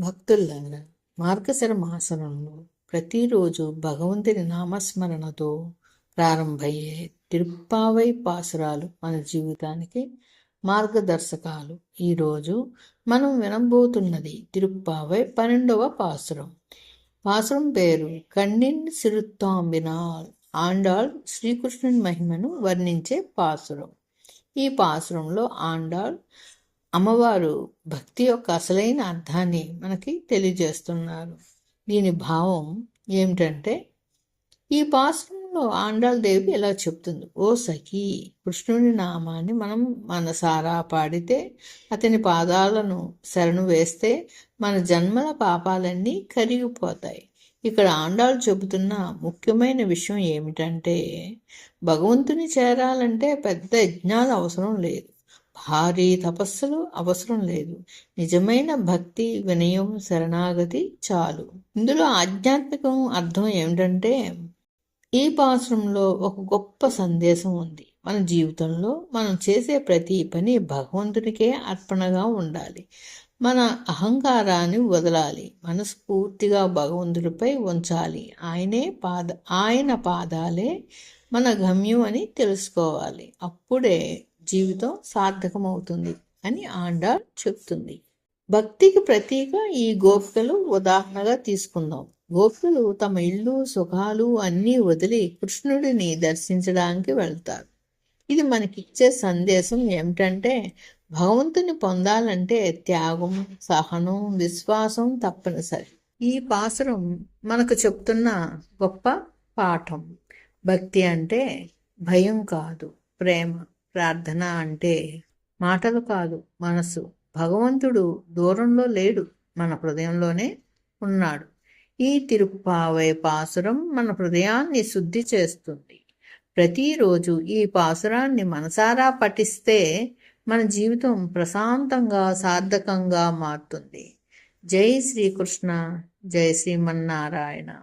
భక్తుల్లారా మార్గశర మాసనంలో ప్రతిరోజు భగవంతుని నామస్మరణతో ప్రారంభమయ్యే తిరుప్పావై పాసురాలు మన జీవితానికి మార్గదర్శకాలు. ఈరోజు మనం వినబోతున్నది తిరుప్పావై పన్నెండవ పాసురం. పాసురం పేరు కన్నిన్ సిరుత్తాంబినాల్ ఆండాళ్ శ్రీకృష్ణుని మహిమను వర్ణించే పాసురం. ఈ పాసురంలో ఆండాళ్ అమ్మవారు భక్తి యొక్క అసలైన అర్థాన్ని మనకి తెలియజేస్తున్నారు. దీని భావం ఏమిటంటే ఈ పాశ్రంలో ఆండాల దేవి ఎలా చెప్తుంది. ఓ సఖి కృష్ణుని నామాన్ని మనం మనసారా పాడితే అతని పాదాలను శరణు వేస్తే మన జన్మల పాపాలన్నీ కరిగిపోతాయి. ఇక్కడ ఆండాలు చెబుతున్న ముఖ్యమైన విషయం ఏమిటంటే భగవంతుని చేరాలంటే పెద్ద యజ్ఞాలు అవసరం లేదు. భారీ తపస్సులు అవసరం లేదు. నిజమైన భక్తి వినయం శరణాగతి చాలు. ఇందులో ఆధ్యాత్మికం అర్థం ఏమిటంటే ఈ పాశ్రంలో ఒక గొప్ప సందేశం ఉంది. మన జీవితంలో మనం చేసే ప్రతి పని భగవంతునికే అర్పణగా ఉండాలి. మన అహంకారాన్ని వదలాలి. మనస్ఫూర్తిగా భగవంతుడిపై ఉంచాలి. ఆయనే పాద ఆయన పాదాలే మన గమ్యం అని తెలుసుకోవాలి. అప్పుడే జీవితం సార్థకమవుతుంది అని ఆండాళ్ చెప్తుంది. భక్తికి ప్రతీక ఈ గోపికలు ఉదాహరణగా తీసుకుందాం. గోపికలు తమ ఇల్లు సుఖాలు అన్నీ వదిలి కృష్ణుడిని దర్శించడానికి వెళ్తారు. ఇది మనకిచ్చే సందేశం ఏమిటంటే భగవంతుని పొందాలంటే త్యాగం సహనం విశ్వాసం తప్పనిసరి. ఈ పాసరం మనకు చెప్తున్న గొప్ప పాఠం. భక్తి అంటే భయం కాదు ప్రేమ. ప్రార్థన అంటే మాటలు కాదు మనసు. భగవంతుడు దూరంలో లేడు మన హృదయంలోనే ఉన్నాడు. ఈ తిరుప్పావై పాసురం మన హృదయాన్ని శుద్ధి చేస్తుంది. ప్రతిరోజు ఈ పాసురాన్ని మనసారా పఠిస్తే మన జీవితం ప్రశాంతంగా సార్థకంగా మారుతుంది. జై శ్రీకృష్ణ జై శ్రీమన్నారాయణ.